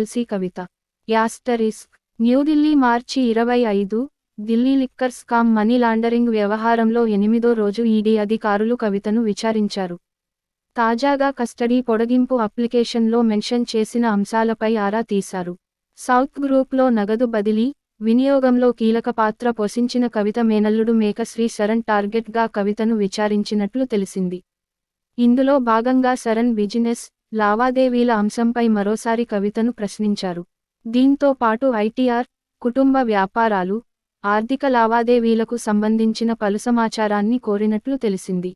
MLC కవిత. Asterisk. New Delhi మార్చి ఇరవై ఐదు. Delhi liquor scam money laundering వ్యవహారంలో ఎనిమిదో రోజు ఈడీ అధికారులు కవితను విచారించారు. తాజాగా కస్టడీ పొడిగింపు అప్లికేషన్లో మెన్షన్ చేసిన అంశాలపై ఆరా తీశారు. సౌత్ గ్రూప్లో నగదు బదిలీ వినియోగంలో కీలక పాత్ర పోషించిన కవిత మేనల్లుడు మేకశ్రీ శరణ్ టార్గెట్గా కవితను విచారించినట్లు తెలిసింది. ఇందులో భాగంగా శరణ్ బిజినెస్ లావాదేవీల అంశంపై మరోసారి కవితను ప్రశ్నించారు. దీంతో పాటు ఐటీఆర్ కుటుంబ వ్యాపారాలు ఆర్థిక లావాదేవీలకు సంబంధించిన పలు సమాచారాన్ని కోరినట్లు తెలిసింది.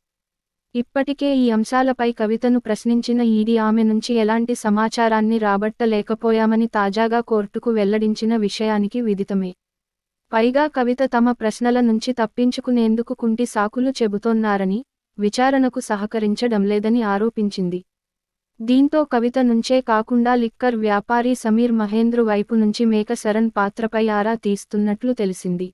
ఇప్పటికే ఈ అంశాలపై కవితను ప్రశ్నించిన ఈడీ ఆమె నుంచి ఎలాంటి సమాచారాన్ని రాబట్టలేకపోయామని తాజాగా కోర్టుకు వెల్లడించిన విషయానికి విదితమే. పైగా కవిత తమ ప్రశ్నల నుంచి తప్పించుకునేందుకు కుంటి సాకులు చెబుతోన్నారని విచారణకు సహకరించడం లేదని ఆరోపించింది. దీంతో కవిత నుంచే కాకుండా లిక్కర్ వ్యాపారి సమీర్ మహేంద్రు వైపు నుంచి మేక శరణ్ పాత్రపై ఆరా తీస్తున్నట్లు తెలిసింది.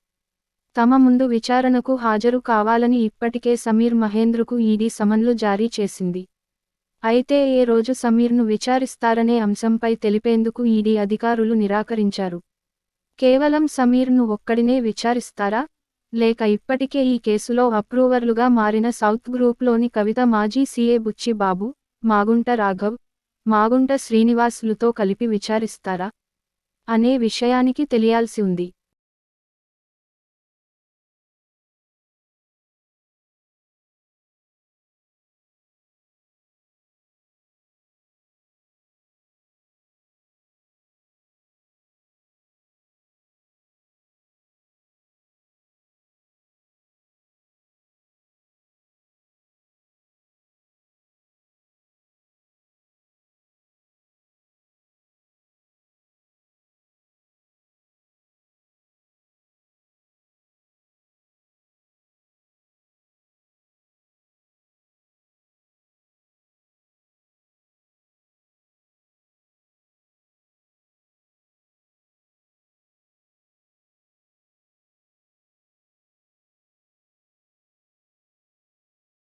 తమ ముందు విచారణకు హాజరు కావాలని ఇప్పటికే సమీర్ మహేంద్రుకు ఈడీ సమన్లు జారీ చేసింది. అయితే ఏ రోజు సమీర్ను విచారిస్తారనే అంశంపై తెలిపేందుకు ఈడీ అధికారులు నిరాకరించారు. కేవలం సమీర్ను ఒక్కడినే విచారిస్తారా? లేక ఇప్పటికే ఈ కేసులో అప్రూవర్లుగా మారిన సౌత్ గ్రూప్లోని కవిత మాజీ సీఏ బుచ్చి బాబు మాగుంట రాఘవ్ మాగుంట శ్రీనివాస్లుతో కలిపి విచారిస్తారా? అనే విషయానికి తెలియాల్సి ఉంది.